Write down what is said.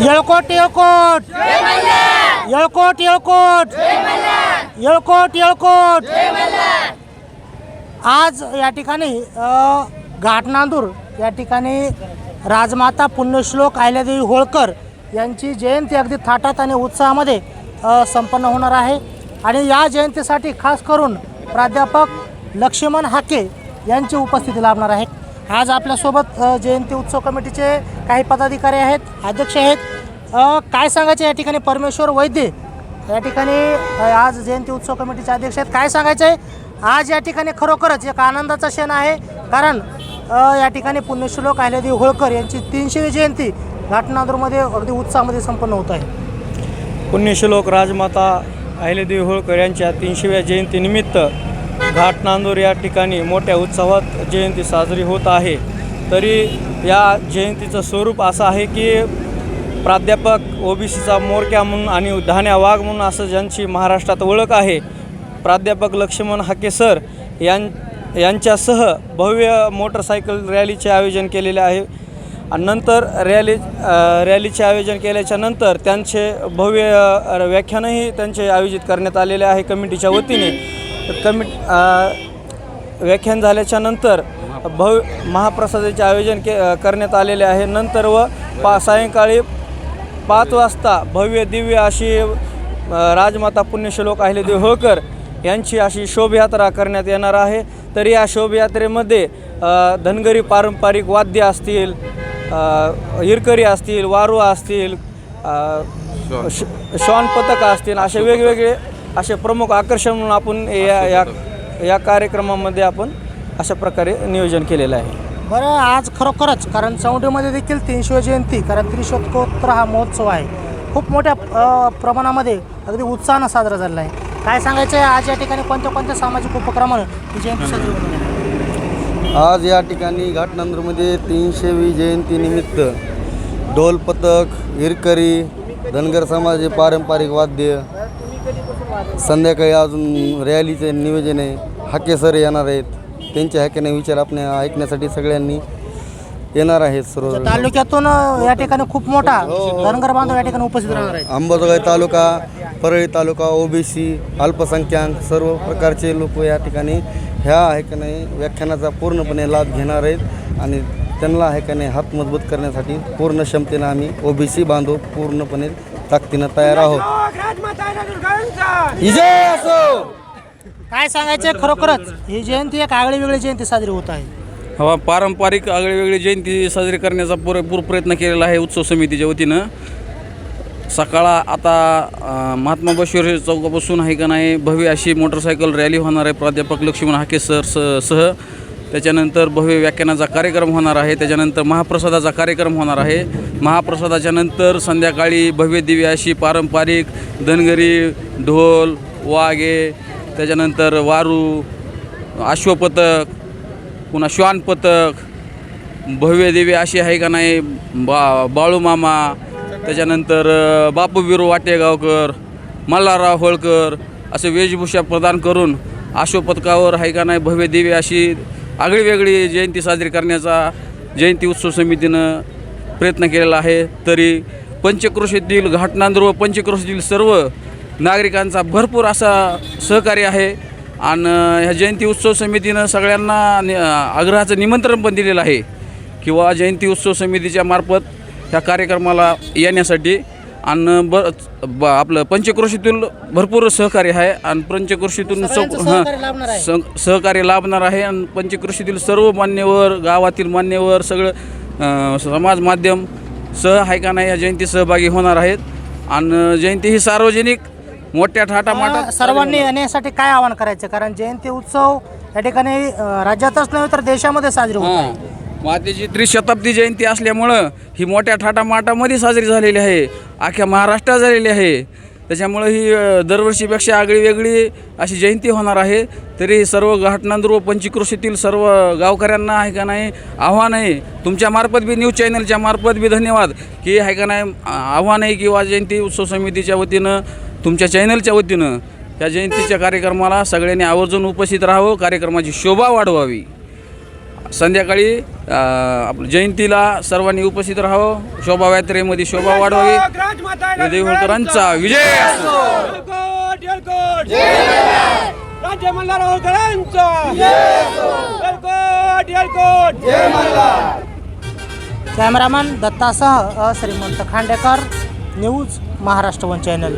येळकोट येळकोट. येळकोट येळकोट. येळकोट येळकोट. आज या ठिकाणी घाटनांदूर या ठिकाणी राजमाता पुण्यश्लोक अहिल्यादेवी होळकर यांची जयंती अगदी थाटात आणि उत्साहामध्ये संपन्न होणार आहे. आणि या जयंतीसाठी खास करून प्राध्यापक लक्ष्मण हाके यांची उपस्थिती लाभणार आहे आज आपल्यासोबत अ, जयंती उत्सव कमिटीचे काही पदाधिकारी आहेत अध्यक्ष आहेत. अ, काय सांगायचे या ठिकाणी परमेश्वर वैद्य? या ठिकाणी अ, आज जयंती उत्सव कमिटीचे अध्यक्ष आहेत. काय सांगायचं आहे आज या ठिकाणी खरोखरच एक आनंदाचा क्षण आहे. कारण अ, या ठिकाणी पुण्यश्लोक अहिल्यादेवी होळकर यांची तीनशेवी जयंती घाटनांदूरमध्ये अगदी उत्साहामध्ये संपन्न होत आहे. पुण्यश्लोक राजमाता अहिल्यादेवी होळकर यांच्या तीनशेव्या जयंतीनिमित्त घाट नांदूर या ठिकाणी मोठ्या उत्सवात जयंती साजरी होत आहे. तरी या जयंतीचं स्वरूप असं आहे की प्राध्यापक ओबीसीचा मोरक्या म्हणून आणि धान्या वाघ म्हणून असं ज्यांची महाराष्ट्रात ओळख आहे. प्राध्यापक लक्ष्मण हाके सर यां यांच्यासह भव्य मोटरसायकल रॅलीचे आयोजन केलेले आहे. आणि नंतर रॅली रॅलीचे आयोजन केल्याच्यानंतर त्यांचे भव्य व्याख्यानही त्यांचे आयोजित करण्यात आलेले आहे कमिटीच्या वतीने. कमिट अ, व्याख्यान झाल्याच्यानंतर भव्य महाप्रसादाचे आयोजन के करण्यात आलेले आहे. नंतर व पा सायंकाळी पाच वाजता भव्य दिव्य अशी राजमाता पुण्यश्लोक अहिल्यादेवी होळकर यांची अशी शोभयात्रा करण्यात येणार आहे. तर या शोभयात्रेमध्ये धनगरी पारंपरिक वाद्य असतील अ, हिरकरी असतील वारू असतील अ, श श्वान पथक असतील असे वेगवेगळे असे प्रमुख आकर्षण म्हणून आपण या या या कार्यक्रमामध्ये आपण अशा प्रकारे नियोजन केलेलं आहे. बरं आज खरोखरच कारण चौंडीमध्ये देखील तीनशे जयंती कारण त्रिशोत्तर हा महोत्सव आहे. खूप मोठ्या अ, प्रमाणामध्ये अगदी उत्साहानं साजरा झालेला आहे. काय सांगायचं आहे आज या ठिकाणी कोणत्या कोणत्या सामाजिक उपक्रमानं ही जयंती साजरी आहे? आज या ठिकाणी घाटनांदूरमध्ये तीनशेवी जयंतीनिमित्त ढोल पथक हिरकरी धनगर समाजाचे पारंपरिक वाद्य संध्याकाळी अजून रॅलीचे नियोजन आहे. हाके सर येणार आहेत. त्यांच्या हाकेने विचार आपण ऐकण्यासाठी सगळ्यांनी येणार आहेत सर्व तालुक्यातून या ठिकाणी खूप मोठा धनगर बांधव या ठिकाणी उपस्थित राहणार आहेत. अंबाजोगाई तालुका परळी तालुका ओबीसी अल्पसंख्याक सर्व प्रकारचे लोक या ठिकाणी ह्या ह्याकाने व्याख्यानाचा पूर्णपणे लाभ घेणार आहेत आणि त्यांना ह्याकाने हात मजबूत करण्यासाठी पूर्ण क्षमतेनं आम्ही ओबीसी बांधव पूर्णपणे ताकदीनं तयार आहोत. विजय असो. काय सांगायचं खरोखरच ही जयंती एक आगळी वेगळी जयंती साजरी होत आहे. हवा पारंपरिक आगळीवेगळी जयंती साजरी करण्याचा पुरेपूर प्रयत्न केलेला आहे उत्सव समितीच्या वतीनं. सकाळा आता महात्मा बसवेश्वर चौकापासून आहे का नाही भव्य अशी मोटरसायकल रॅली होणार आहे प्राध्यापक लक्ष्मण हाके सर स सह. त्याच्यानंतर भव्य व्याख्यानाचा कार्यक्रम होणार आहे त्याच्यानंतर महाप्रसादाचा कार्यक्रम होणार आहे. महाप्रसादाच्या नंतर संध्याकाळी भव्य दिव्य अशी पारंपरिक धनगरी ढोल वाघे त्याच्यानंतर वारू अश्वपथक पुन्हा श्वान पथक भव्य दिव्य अशी आहे का नाही? बा बाळूमामा त्याच्यानंतर बापू बिरू वाटेगावकर मल्हारराव होळकर असे वेशभूषा प्रदान करून अश्वपथकावर आहे का नाही भव्य दिव्य अशी आगळी वेगळी जयंती साजरी करण्याचा जयंती उत्सव समितीनं प्रयत्न केलेला आहे. तरी पंचक्रोशीतील घाटनांदूर व पंचक्रोशीतील सर्व नागरिकांचा भरपूर असा सहकार्य आहे. आणि ह्या जयंती उत्सव समितीनं सगळ्यांना नि- आग्रहाचं निमंत्रण पण दिलेलं आहे किंवा जयंती उत्सव समितीच्या मार्फत ह्या कार्यक्रमाला येण्यासाठी. आणि ब ब आपलं पंचक्रोशीतून भरपूर सहकार्य आहे. आणि पंचक्रोशीतून सगळ्यांचं सहकार्य लाभणार आहे. सह सहकार्य लाभणार आहे. आणि पंचक्रोशीतील सर्व मान्यवर गावातील मान्यवर सगळं समाज माध्यम सह आहे का नाही या जयंती सहभागी होणार आहेत. आणि जयंती ही सार्वजनिक मोठ्या ठाटामाटात मला सर्वांनी येण्यासाठी काय आवाहन करायचं? कारण जयंती उत्सव या ठिकाणी राज्यातच नव्हे तर देशामध्ये साजरी होत मातेची त्रिशताब्दी जयंती असल्यामुळं ही मोठ्या ठाटामाटामध्ये साजरी झालेली आहे. अख्ख्या महाराष्ट्रात झालेली आहे. त्याच्यामुळं ही दरवर्षीपेक्षा आगळी वेगळी अशी जयंती होणार आहे. तरी सर्व घाटनांदूर व पंचक्रोशीतील सर्व गावकऱ्यांना आहे का नाही आव्हान आहे तुमच्या मार्फत बी न्यूज चॅनलच्या मार्फत बी धन्यवाद की आहे का नाही आव्हान आहे किंवा जयंती उत्सव समितीच्या वतीनं तुमच्या चॅनलच्या वतीनं या जयंतीच्या कार्यक्रमाला सगळ्यांनी आवर्जून उपस्थित राहावं कार्यक्रमाची शोभा वाढवावी. संध्याकाळी आपलं जयंतीला सर्वांनी उपस्थित राहावं शोभा यात्रेमध्ये शोभा वाढवावी. होळकरांचा विजय. असो. राज्य मल्हार होळकरांचा येळकोट cameraman दत्तासह Shrimant Khandekar news Maharashtra one channel.